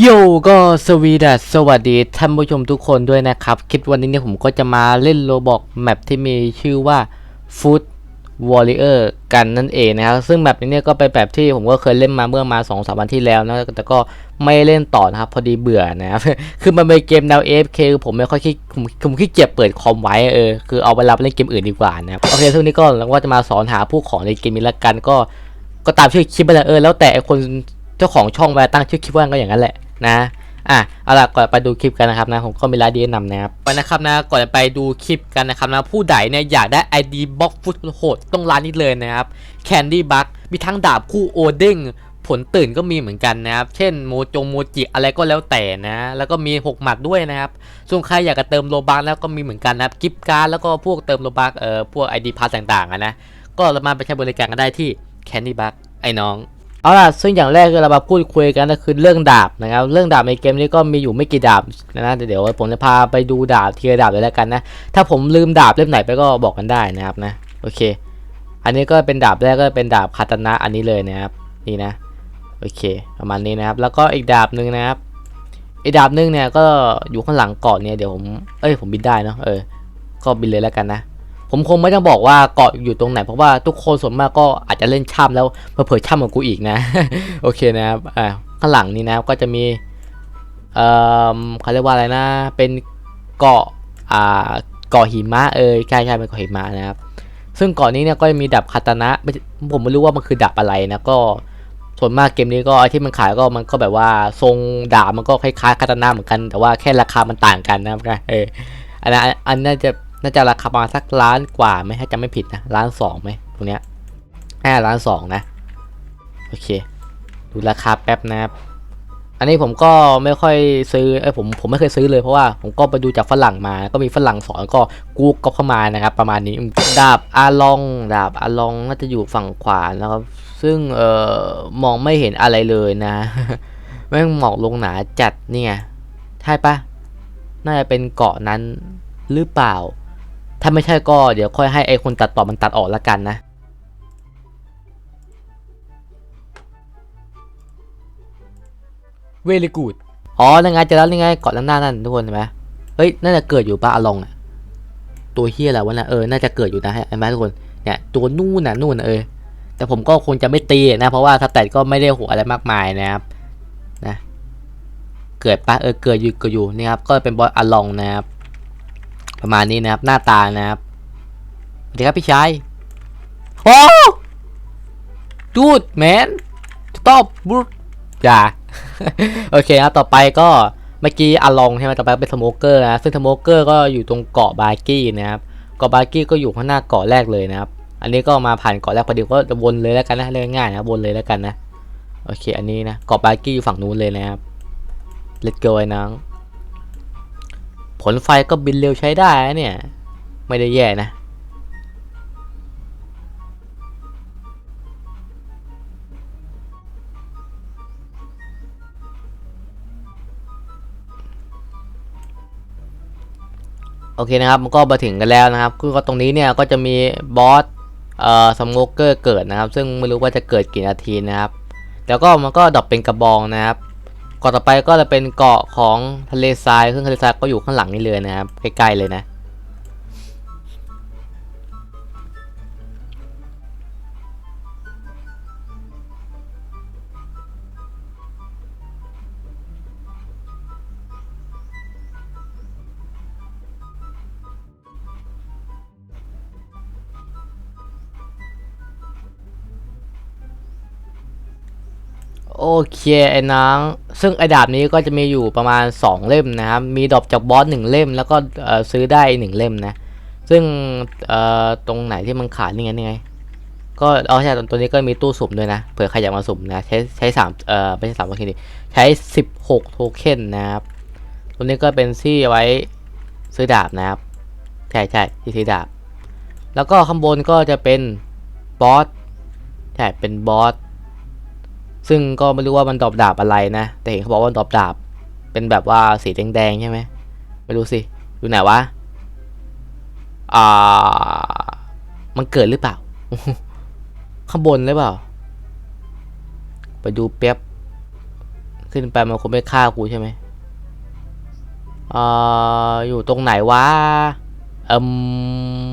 โยก็สวีดัสสวัสดีท่านผู้ชมทุกคนด้วยนะครับ คลิปวันนี้เนี่ยผมก็จะมาเล่นโรบอกแมปที่มีชื่อว่า Food Warrior กันนั่นเองนะครับ ซึ่งแมปนี้เนี่ยก็เป็นแบบที่ผมก็เคยเล่นมาเมื่อมา2อสวันที่แล้วนะแต่ก็ไม่เล่นต่อนะครับ พอดีเบื่อนะครับ คือมันเป็นเกมแนว AFK คือผมไม่ค่อยขี้ผมผมขี้เกียจเปิดคอมไว้เออคือเอาเวลาไปเล่นเกมอื่นดีกว่านะครับโอเคซึ่งนี้ก็เราก็จะมาสอนหาผู้ของในเกมนี้ละกันก็ก็ตามชื่อคลิปไปเลยเออแล้วแต่ไอคน จ้าของช่องไปตั้งชื่อคลิปว่าก็อย่างนั้นแหละนะอะเอาล่ะก่อนไปดูคลิปกันนะครับนะผมก็มีรายดีแนะนำนะครับไปนะครับนะก่อนไปดูคลิปกันนะครับนะผู้ใดเนี่ยอยากได้ ID บล็อกฟุตโหดต้องร้านนี้เลยนะครับ Candy Bug มีทั้งดาบคู่โอเด้งผลตื่นก็มีเหมือนกันนะครับ เช่นโมจงโมจิอะไรก็แล้วแต่นะ แล้วก็มีหกหมัดด้วยนะครับ ส่วนใครอยากจะเติมโลบักแล้วก็มีเหมือนกันนะครับกิฟต์การ์ดแล้วก็พวกเติมโลบักเอ่อพวก ID พาสต่างๆนะ ก็สามารถไปใช้บริการกันได้ที่ Candy Bug ไอ้น้อง เอาล่ะซึ่งอย่างแรกคือเรามาพูดคุยกันก็คือเรื่องดาบนะครับเรื่องดาบในเกมนี้ก็มีอยู่ไม่กี่ดาบนะเดี๋ยวผมจะพาไปดูดาบทีละดาบเลยแล้วกันนะถ้าผมลืมดาบเล่มไหนไปก็บอกกันได้นะครับนะโอเค อันนี้ก็เป็นดาบแรกก็เป็นดาบคาตานะอันนี้เลยนะครับนี่นะโอเค ประมาณนี้นะครับ แล้วก็อีกดาบหนึ่งนะครับอีกดาบหนึ่งเนี่ยก็อยู่ข้างหลังเกาะเนี่ยเดี๋ยวผมเอ้ยผมบินได้เนาะเออก็บินเลยแล้วกันนะ ผมคงไม่ต้องบอกว่าเกาะอยู่ตรงไหน เพราะว่าทุกคนส่วนมากก็อาจจะเล่นช่ำแล้วเผลอๆช่ำกว่ากูอีกนะ โอเคนะครับอ่าข้างหลังนี้นะก็จะมีเอ่อเขาเรียกว่าอะไรนะ เป็นเกาะอ่าเกาะหิมะเอยใช่ใช่เป็นเกาะหิมะนะครับ ซึ่งเกาะนี้เนี่ยก็จะมีดับคาตานะผมไม่รู้ว่ามันคือดับอะไรนะก็ส่วนมากเกมนี้ก็ไอที่มันขายก็มันก็แบบว่าทรงดาบมันก็คล้ายๆคาตานะเหมือนกัน แต่ว่าแค่ราคามันต่างกันนะครับเอออันนั้นอันน่าจะ น่าจะราคาประมาณสักล้านกว่าไหมถ้าจำไม่ผิดนะล้านสองไหมตรงเนี้ยห้าล้านสองนะ โอเค ดูราคาแป๊บนะครับ อันนี้ผมก็ไม่ค่อยซื้อเอ้ยผมผมไม่เคยซื้อเลยเพราะว่าผมก็ไปดูจากฝรั่งมา ก็มีฝรั่งสอนก็กูก็เข้ามานะครับ ประมาณนี้ดาบอาลองดาบอาลองน่าจะอยู่ฝั่งขวานะครับ ซึ่งเอ่อมองไม่เห็นอะไรเลยนะแม่งหมอกลงหนาจัดเนี่ยใช่ปะน่าจะเป็นเกาะนั้นหรือเปล่า ถ้าไม่ใช่ก็เดี๋ยวค่อยให้ไอคนตัดต่อมันตัดออกละกันนะเวลิกูดอ๋อนั่นไงเจะแล้วนี่ไงเกาะด้านหน้านั่นทุกคนเห็นไหมเฮ้ย น่าจะเกิดอยู่ปะอะลองอะตัวเฮียอะไรวะนะเออ น่าจะเกิดอยู่นะเห็นไหมทุกคน เนี่ย ตัวนู่นน่ะนู่นน่ะเออ แต่ผมก็คงจะไม่ตีนะ เพราะว่าสแตทก็ไม่ได้หัวอะไรมากมายนะครับ นะ เกิดปะเออ เกิดอยู่เกิดอยู่นี่ครับ ก็เป็นบอสอะลองนะครับ ประมาณนี้นะครับ หน้าตานะครับสวัสดีครับพี่ชายโอ้ดูดแมนตอปบูดอย่าโอเคครับต่อไปก็เมื่อกี้อาลองใช่ไหมต่อไปเป็นสโมเกอร์นะซึ่งสโมเกอร์ก็อยู่ตรงเกาะบาร์กี้นะครับเกาะบาร์กี้ก็อยู่ข้างหน้าเกาะแรกเลยนะครับ อันนี้ก็มาผ่านเกาะแรกพอดีก็จะวนเลยแล้วกันนะเรื่องง่ายนะวนเลยแล้วกันนะโอเค อันนี้นะเกาะบาร์กี้อยู่ฝั่งนู้นเลยนะครับ let's go ไอ้น้อง ผลไฟก็บินเร็วใช้ได้เนี่ย ไม่ได้แย่นะ โอเคนะครับ มันก็มาถึงกันแล้วนะครับ คือก็ตรงนี้เนี่ยก็จะมีบอสเอ่อสโมเกอร์เกิดนะครับ ซึ่งไม่รู้ว่าจะเกิดกี่นาทีนะครับ แล้วก็มันก็ดรอปเป็นกระบองนะครับ เกาะต่อไปก็จะเป็นเกาะของทะเลทรายซึ่งทะเลทรายก็อยู่ข้างหลังนี่เลยนะครับใกล้ๆเลยนะ โอเคไอ้น้องซึ่งไอ้ดาบนี้ก็จะมีอยู่ประมาณ 2 เล่มนะครับ มีดรอปจากบอสหนึ่งเล่ม แล้วก็ซื้อได้หนึ่งเล่มนะ ซึ่งตรงไหนที่มันขาดนี่ไงนี่ไง ก็เอาใช่ตัวนี้ก็มีตู้สุ่มด้วยนะ เผื่อใครอยากมาสุ่มนะ ใช้ใช้สามเอ่อไม่ใช่สามโทเค็นดิใช้ 16 โทเค็นนะครับ ตัวนี้ก็เป็นที่ไว้ซื้อดาบนะครับ ใช่ใช่ที่ซื้อดาบ แล้วก็ข้างบนก็จะเป็นบอส ใช่ เป็นบอส ซึ่งก็ไม่รู้ว่ามันดอปดาบอะไรนะ แต่เห็นเขาบอกว่าดอปดาบ เป็นแบบว่าสีแดงๆใช่ไหมไม่รู้สิอยู่ไหนวะอ่ามันเกิดหรือเปล่า ข้างบนหรือเปล่า ไปดูเป๊บ ขึ้นไปมันคงไม่ฆ่ากูใช่ไหมเอ่ออยู่ตรงไหนวะอืม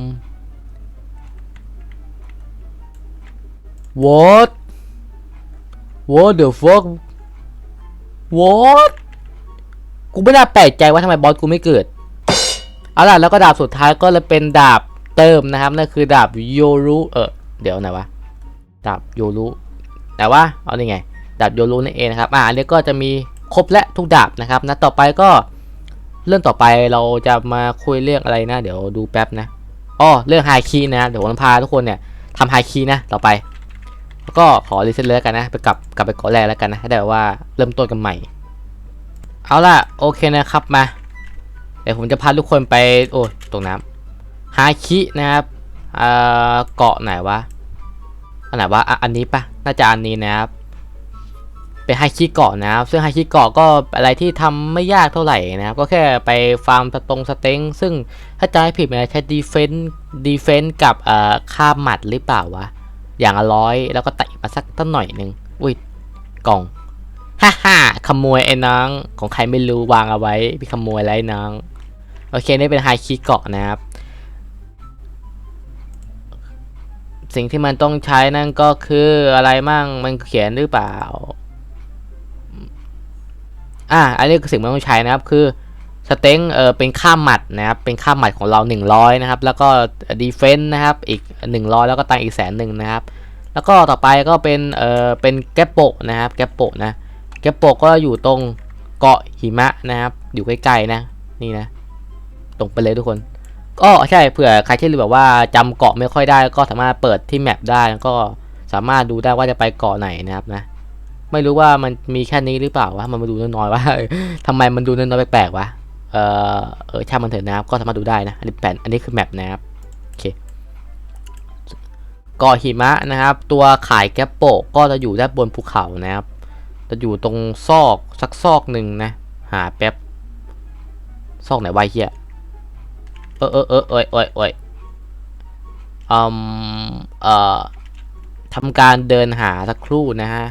what what the fuck what กูไม่น่าแปลกใจว่าทำไมบอสกูไม่เกิด เอาล่ะแล้วก็ดาบสุดท้ายก็เลยเป็นดาบเติมนะครับนั่นคือดาบโยรุเออเดี๋ยวไหนวะดาบโยรุแต่ว่าเอานี่ไงดาบโยรุนั่นเองนะครับอ่าอันนี้ก็จะมีครบและทุกดาบนะครับนะต่อไปก็เรื่องต่อไปเราจะมาคุยเรื่องอะไรนะ เดี๋ยวดูแป๊บนะอ๋อเรื่องไฮคีนะเดี๋ยวผมพาทุกคนเนี่ยทำไฮคีนะต่อไป แล้วก็ขอรีเซ็ตเลยแล้วกันนะ ไปกลับกลับไปเกาะแรกแล้วกันนะ ให้ได้ว่าเริ่มต้นกันใหม่ เอาล่ะ โอเคนะครับมา เดี๋ยวผมจะพาทุกคนไป โอ้ยตกน้ำฮาคินะครับเอ่อเกาะไหนวะ อันไหนวะอะอันนี้ปะน่าจะอันนี้นะครับเป็นไฮคิเกาะนะครับ ซึ่งไฮคิเกาะก็อะไรที่ทำไม่ยากเท่าไหร่นะครับ ก็แค่ไปฟาร์มสตรงสเต็ง ซึ่งถ้าจำไม่ผิดมันใช้ดีเฟนต์ดีเฟนต์กับเอ่อค่าหมัดหรือเปล่าวะ อย่างละร้อยแล้วก็แตะมาสักตั้งหน่อยหนึ่งอุ้ยกล่องฮ่าฮ่าขโมยไอ้น้องของใครไม่รู้วางเอาไว้พี่ขโมยไรน้องโอเคนี่เป็นไฮคีเกาะนะครับ สิ่งที่มันต้องใช้นั่นก็คืออะไรมั่งมันเขียนหรือเปล่า อ่าอันนี้คือสิ่งมันต้องใช้นะครับคือ สเต็งเออเป็นค่าหมัดนะครับเป็นค่าหมัดของเรา 100นะครับแล้วก็ดีเฟนต์นะครับอีก 100 แล้วก็ตังอีกแสนหนึ่งนะครับแล้วก็ต่อไปก็เป็นเออเป็นแกปโปะนะครับแกปโปะนะแกปโปะก็อยู่ตรงเกาะหิมะนะครับอยู่ใกล้ๆนะนี่นะตรงไปเลยทุกคนก็ใช่เผื่อใครที่แบบว่าจำเกาะไม่ค่อยได้ก็สามารถเปิดที่แมปได้ก็สามารถดูได้ว่าจะไปเกาะไหนนะครับนะไม่รู้ว่ามันมีแค่นี้หรือเปล่าวะมันมาดูน้อยๆว่าทำไมมันดูน้อยๆแปลกๆวะ เออเออช่างมันเถอะนะครับ ก็สามารถดูได้นะ อันนี้แผนอันนี้คือแมปนะครับ โอเคกาะหิมะนะครับ ตัวขายแกปโปก็จะอยู่ด้านบนภูเขานะครับ จะอยู่ตรงซอกสักซอกหนึ่งนะ หาแป๊บ ซอกไหนวะเฮียเออเออเออเอยเอยเอยอืมเอ่อทำการเดินหาสักครู่นะฮะ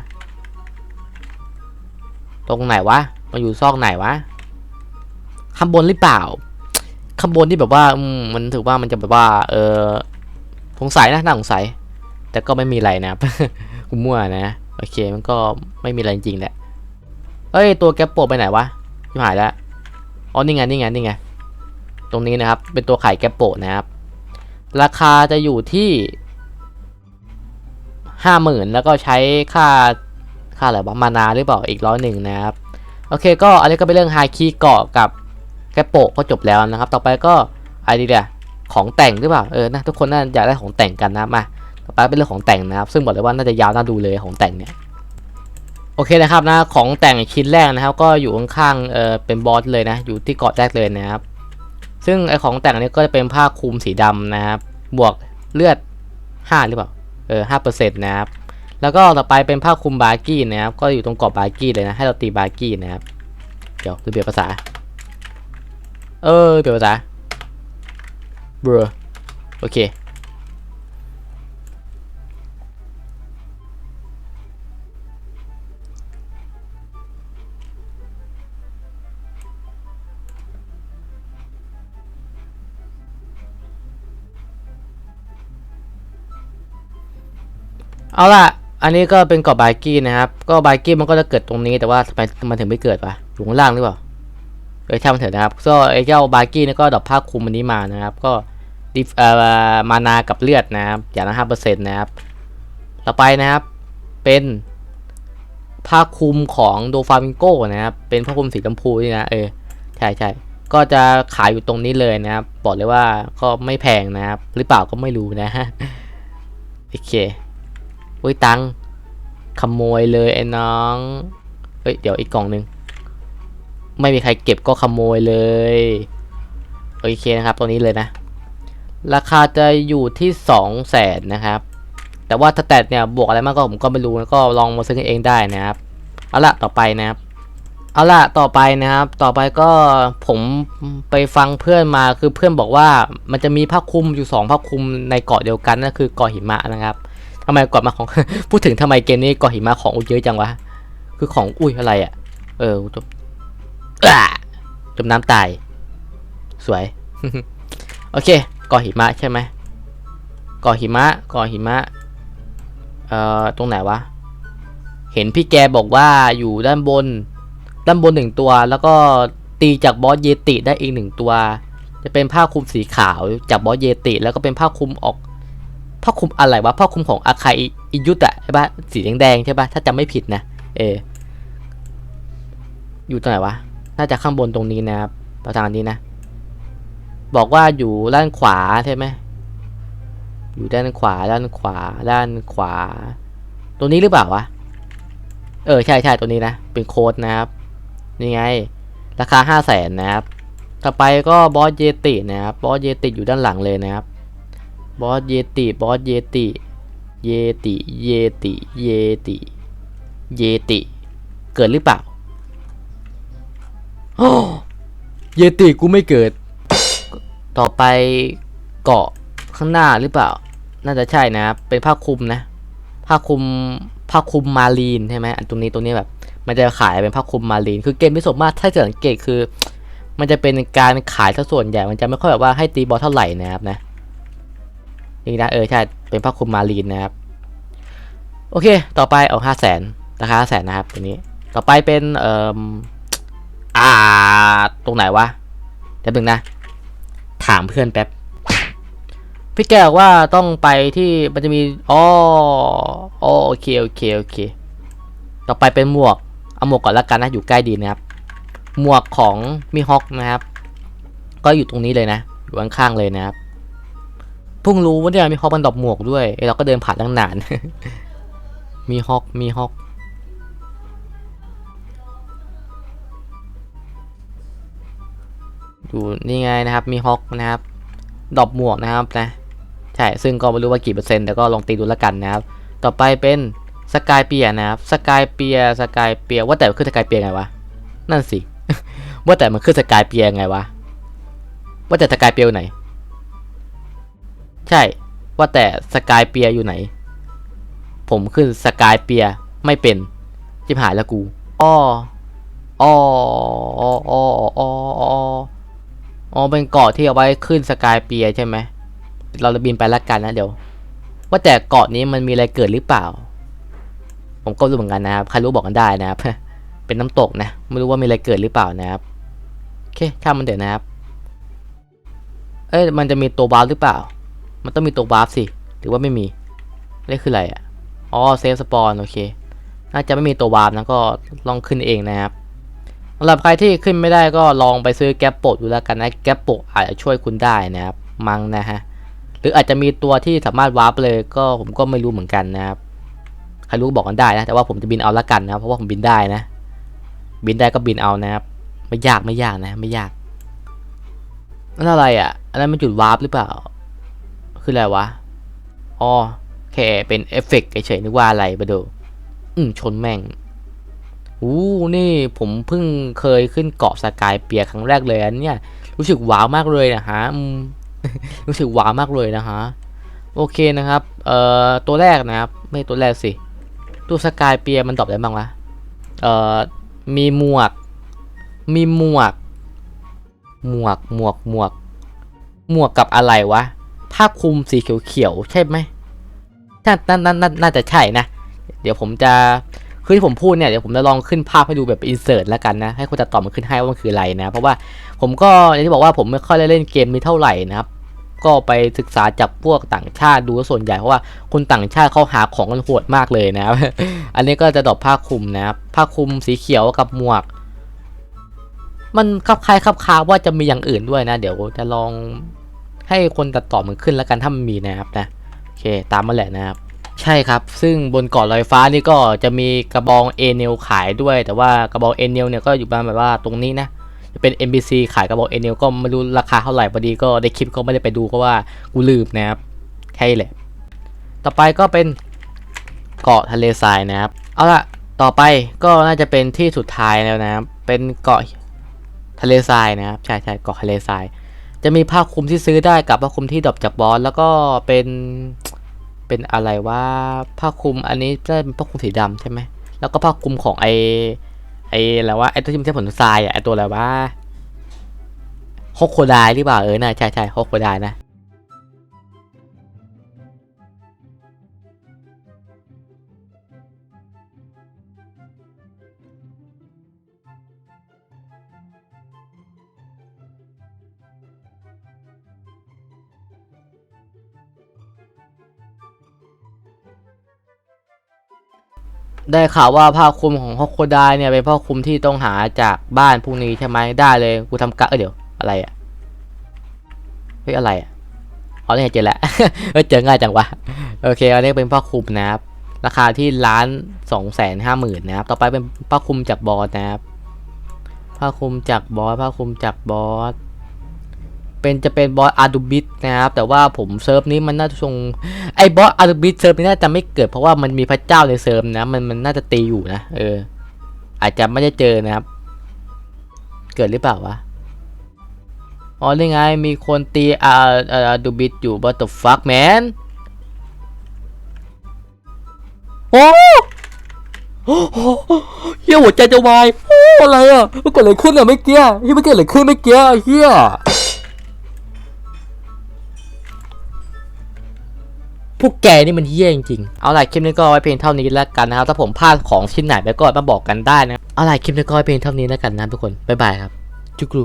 ตรงไหนวะ มาอยู่ซอกไหนวะ ข้างบนหรือเปล่าข้างบนที่แบบว่าอืมมันถือว่ามันจะแบบว่า เออสงสัยนะน่าสงสัย แต่ก็ไม่มีอะไรนะครับกูมั่วนะ โอเคมันก็ไม่มีอะไรจริงแหละเอ้ยตัวแกปโปะไปไหนวะหายแล้วอ๋อนี่ไงนี่ไงนี่ไงตรงนี้นะครับ เป็นตัวขายแกปโปะนะครับ ราคาจะอยู่ที่ห้าหมื่นแล้วก็ใช้ค่าค่าอะไรวะมานาหรือเปล่าอีกร้อยหนึ่งนะครับ โอเค ก็อันนี้ก็เป็นเรื่องไฮคีเกาะกับ แกปโปะก็จบแล้วนะครับ ต่อไปก็อะไรดีเดียของแต่งหรือเปล่าเออนะทุกคนน่าอยากได้ของแต่งกันนะมาต่อไปเป็นเรื่องของแต่งนะครับ ซึ่งบอกเลยว่าน่าจะยาวน่าดูเลยของแต่งเนี่ยโอเคนะครับนะของแต่งชิ้นแรกนะครับ ก็อยู่ข้างๆเออเป็นบอสเลยนะ อยู่ที่เกาะแรกเลยนะครับ ซึ่งไอของแต่งนี้ก็จะเป็นผ้าคลุมสีดำนะครับ บวกเลือด 5 หรือเปล่าเออห้าเปอร์เซ็นต์นะครับแล้วก็ต่อไปเป็นผ้าคลุมบาร์กี้นะครับ ก็อยู่ตรงเกาะบาร์กี้เลยนะ ให้เราตีบาร์กี้นะครับ เดี๋ยวเปลี่ยนภาษา เออเปลี่ยนภาษาเบรอโอเคเอาล่ะ อันนี้ก็เป็นเกาะบาร์กี้นะครับ ก็บาร์กี้มันก็จะเกิดตรงนี้แต่ว่าทำไมมันถึงไม่เกิดวะอยู่ข้างล่างหรือเปล่า เออช่างมันเถอะนะครับก็ไอ้เจ้าบาร์กี้นี่ก็ดรอปผ้าคลุมอันนี้มานะครับ ก็ดิฟเอ่อมานากับเลือดนะครับอย่างละห้าเปอร์เซ็นต์นะครับต่อไปนะครับเป็นผ้าคลุมของโดฟามิงโกนะครับ เป็นผ้าคลุมสีชมพูนี่นะเออใช่ใช่ก็จะขายอยู่ตรงนี้เลยนะครับ บอกเลยว่าก็ไม่แพงนะครับ หรือเปล่าก็ไม่รู้นะฮะโอเคอุ้ยตังขโมยเลยไอ้น้องเฮ้ยเดี๋ยวอีกกล่องหนึ่ง ไม่มีใครเก็บก็ขโมยเลย โอเคนะครับตัวนี้เลยนะ ราคาจะอยู่ที่สองแสนนะครับ แต่ว่าถ้าแตดเนี่ยบวกอะไรมากก็ผมก็ไม่รู้ก็ลองมาซื้อเองได้นะครับ เอาละต่อไปนะครับ เอาละต่อไปนะครับ ต่อไปก็ผมไปฟังเพื่อนมาคือเพื่อนบอกว่ามันจะมีผ้าคลุมอยู่สองผ้าคลุมในเกาะเดียวกันนั่นคือเกาะหิมะนะครับทำไมเกาะมาของพูดถึงทำไมเกมนี้เกาะหิมะของเยอะจังวะคือของอุ้ยอะไรอะเออ จมน้ำตาย สวย โอเคก่อหิมะใช่ไหมก่อหิมะก่อหิมะ เอ่อ ตรงไหนวะ เห็นพี่แกบอกว่าอยู่ด้านบน ด้านบนหนึ่งตัว แล้วก็ตีจากบอสเยติได้อีกหนึ่งตัว จะเป็นผ้าคลุมสีขาวจากบอสเยติ แล้วก็เป็นผ้าคลุมออก ผ้าคลุมอะไรวะ ผ้าคลุมของอาคาอิยุตะใช่ปะสีแดงๆใช่ปะถ้าจำไม่ผิดนะ เอออยู่ตรงไหนวะ น่าจะข้างบนตรงนี้นะครับประธานนี้นะ บอกว่าอยู่ด้านขวาใช่ไหมอยู่ด้านขวาด้านขวาด้านขวา ตัวนี้หรือเปล่าวะ เออใช่ใช่ตัวนี้นะ เป็นโค้ดนะครับ นี่ไง ราคาห้าแสนนะครับ ต่อไปก็บอสเยตินะครับ บอสเยติอยู่ด้านหลังเลยนะครับ บอสเยติ บอสเยติ เยติ เยติ เยติ เยติเกิดหรือเปล่า เยติกูไม่เกิด ต่อไปเกาะข้างหน้าหรือเปล่า น่าจะใช่นะครับเป็นผ้าคลุมนะ ผ้าคลุม ผ้าคลุมมารีนใช่ไหมอันตรงนี้ตรงนี้แบบ มันจะขายเป็นผ้าคลุมมารีน คือเกมที่สมมากถ้าจะสังเกตคือ มันจะเป็นการขายซะส่วนใหญ่ มันจะไม่ค่อยแบบว่าให้ตีบอลเท่าไหร่นะครับนะ นี่นะเออใช่ เป็นผ้าคลุมมารีนนะครับ โอเค ต่อไปเอาห้าแสนราคาห้าแสนนะครับตัวนี้ ต่อไปเป็นเอ่อ อ่า ตรงไหนวะเดี๋ยวนึงนะ ถามเพื่อนแป๊บ พี่แกบอกว่าต้องไปที่มันจะมีอ๋ออ๋อโอเคโอเคโอเค ต่อไปเป็นหมวก เอาหมวกก่อนละกันนะ อยู่ใกล้ดีนะครับ หมวกของมิฮอกนะครับ ก็อยู่ตรงนี้เลยนะ อยู่ข้างๆเลยนะครับ เพิ่งรู้ว่าเนี่ยมีฮอกมันดอกหมวกด้วยเอ้ยเราก็เดินผ่านตั้งนาน มีฮอกมีฮอก ดูนี่ไงนะครับมีฮอกนะครับดอกหมวกนะครับนะใช่ซึ่งก็ไม่รู้ว่ากี่เปอร์เซ็นต์แต่ก็ลองตีดูแล้วกันนะครับ ต่อไปเป็นสกายเปียนะครับสกายเปียสกายเปียว่าแต่มันขึ้นสกายเปียไงวะนั่นสิว่าแต่มันขึ้นสกายเปียไงวะว่าแต่สกายเปียอยู่ไหน ใช่ว่าแต่สกายเปียอยู่ไหน ผมขึ้นสกายเปียไม่เป็นจิบหายแล้วกูอ้ออ้ออ้ออ้ออ้อ อ๋อเป็นเกาะที่เอาไว้ขึ้นสกายเปียใช่ไหม เราจะบินไปละกันนะเดี๋ยว ว่าแต่เกาะนี้มันมีอะไรเกิดหรือเปล่า ผมก็รู้เหมือนกันนะครับ ใครรู้บอกกันได้นะครับ เป็นน้ำตกนะ ไม่รู้ว่ามีอะไรเกิดหรือเปล่านะครับ โอเคช่างมันเดี๋ยวนะครับ เอ้ยมันจะมีตัววาร์หรือเปล่า มันต้องมีตัววาร์สิ หรือว่าไม่มีนี่คืออะไรอะ อ๋อเซฟสปอนโอเค น่าจะไม่มีตัววาร์นะก็ลองขึ้นเองนะครับ สำหรับใครที่ขึ้นไม่ได้ก็ลองไปซื้อแก๊ปโปดดูแล้วกันนะแก๊ปโปดอาจจะช่วยคุณได้นะครับมังนะฮะหรืออาจจะมีตัวที่สามารถวาร์ปเลยก็ผมก็ไม่รู้เหมือนกันนะครับใครรู้บอกกันได้นะแต่ว่าผมจะบินเอาละกันนะเพราะว่าผมบินได้นะ บินได้ก็บินเอานะครับ ไม่ยากไม่ยากนะไม่ยากนั่นอะไรอะอันนั้นมันจุดวาร์ปหรือเปล่า คืออะไรวะอ๋อแค่เป็นเอฟเฟกต์เฉยๆนึกว่าอะไรไปดูอืมชนแม่ง อู้นี่ผมเพิ่งเคยขึ้นเกาะสกายเปียครั้งแรกเลยอันเนี่ยรู้สึกว้าวมากเลยนะฮะรู้สึกว้าวมากเลยนะฮะโอเคนะครับเอ่อตัวแรกนะครับ ไม่ตัวแรกสิตัวสกายเปียมันตอบได้บ้างวะเอ่อมีหมวก มีหมวก หมวกหมวกหมวก หมวกกับอะไรวะผ้าคลุมสีเขียวๆใช่ไหมน่าน่าน่าน่าน่าจะใช่นะ เดี๋ยวผมจะ คือที่ผมพูดเนี่ยเดี๋ยวผมจะลองขึ้นภาพให้ดูแบบอินเสิร์ตแล้วกันนะ ให้คนตัดต่อมันขึ้นให้ว่ามันคืออะไรนะ เพราะว่าผมก็อย่างที่บอกว่าผมไม่ค่อยได้เล่นเกมนี้เท่าไหร่นะครับ ก็ไปศึกษาจากพวกต่างชาติดูส่วนใหญ่เพราะว่าคนต่างชาติเขาหาของกันโหดมากเลยนะครับ อันนี้ก็จะดอกผ้าคลุมนะครับผ้าคลุมสีเขียวกับหมวก มันคลับคล้ายคลับคาว่าจะมีอย่างอื่นด้วยนะ เดี๋ยวจะลองให้คนตัดต่อมันขึ้นแล้วกันถ้ามันมีนะครับนะโอเค ตามมาแหละนะครับ ใช่ครับ ซึ่งบนเกาะลอยฟ้านี่ก็จะมีกระบองเอเนลขายด้วย แต่ว่ากระบองเอเนลเนี่ยก็อยู่ประมาณแบบว่าตรงนี้นะ จะเป็น NBC ขายกระบอกเอเนลก็ไม่รู้ราคาเท่าไหร่พอดีก็ได้คลิปก็ไม่ได้ไปดูเพราะว่ากูลืมนะครับแค่แหละ ต่อไปก็เป็นเกาะทะเลทรายนะครับ เอาละต่อไปก็น่าจะเป็นที่สุดท้ายแล้วนะครับ เป็นเกาะทะเลทรายนะครับ ใช่ใช่เกาะทะเลทราย จะมีผ้าคลุมที่ซื้อได้กับผ้าคลุมที่ดรอปจากบอสแล้วก็เป็น เป็นอะไรว่าผ้าคลุมอันนี้จะเป็นผ้าคลุมสีดำใช่ไหมแล้วก็ผ้าคลุมของไอไอ้อะไรวะไอ้ตัวที่มันใช้ผลทรายอะไอ้ตัวอะไรวะฮอกโคไดหรือเปล่าเออน่าใช่ใช่ฮอกโคไดนะ ได้ข่าวว่าผ้าคลุมของฮอกโคไดเนี่ยเป็นผ้าคลุมที่ต้องหาจากบ้านพวกนี้ใช่ไหมได้เลยกูทำกะเออเดี๋ยวอะไรอะเฮ้ยอะไรอะอ๋อนี่เจอแล้วเออเจอง่ายจังวะโอเคอันนี้เป็นผ้าคลุมนะครับราคาที่ล้านสองแสนห้าหมื่นนะครับต่อไปเป็นผ้าคลุมจากบอสนะครับผ้าคลุมจากบอสผ้าคลุมจากบอส เป็นจะเป็นบอสอาร์ดูบิสนะครับ แต่ว่าผมเซิร์ฟนี้มันน่าจะทรงไอ้บอสอาร์บิทเซิร์ฟนี่น่าจะไม่เกิดเพราะว่ามันมีพระเจ้าในเซิร์ฟนะมันมันน่าจะตีอยู่นะเออ อาจจะไม่ได้เจอนะครับ เกิดหรือเปล่าวะอ๋อนี่ไงมีคนตีอาร์อาร์ดูบิทอยู่ what the fuck man โอ้โอ้โหเฮียหัวใจจะวายโอ้อะไรอะมันเกิดอะไรขึ้นอะเมื่อกี้เฮียมันเกิดอะไรขึ้นเมื่อกี้เฮีย พวกแกนี่มันเยี่ยจริงๆเอาล่ะคลิปนี้ก็ไว้เพียงเท่านี้แล้วกันนะครับ ถ้าผมพลาดของชิ้นไหนไปก็มาบอกกันได้นะเอาล่ะคลิปนี้ก็ไว้เพียงเท่านี้แล้วกันนะทุกคนบ๊ายบายครับจุกรู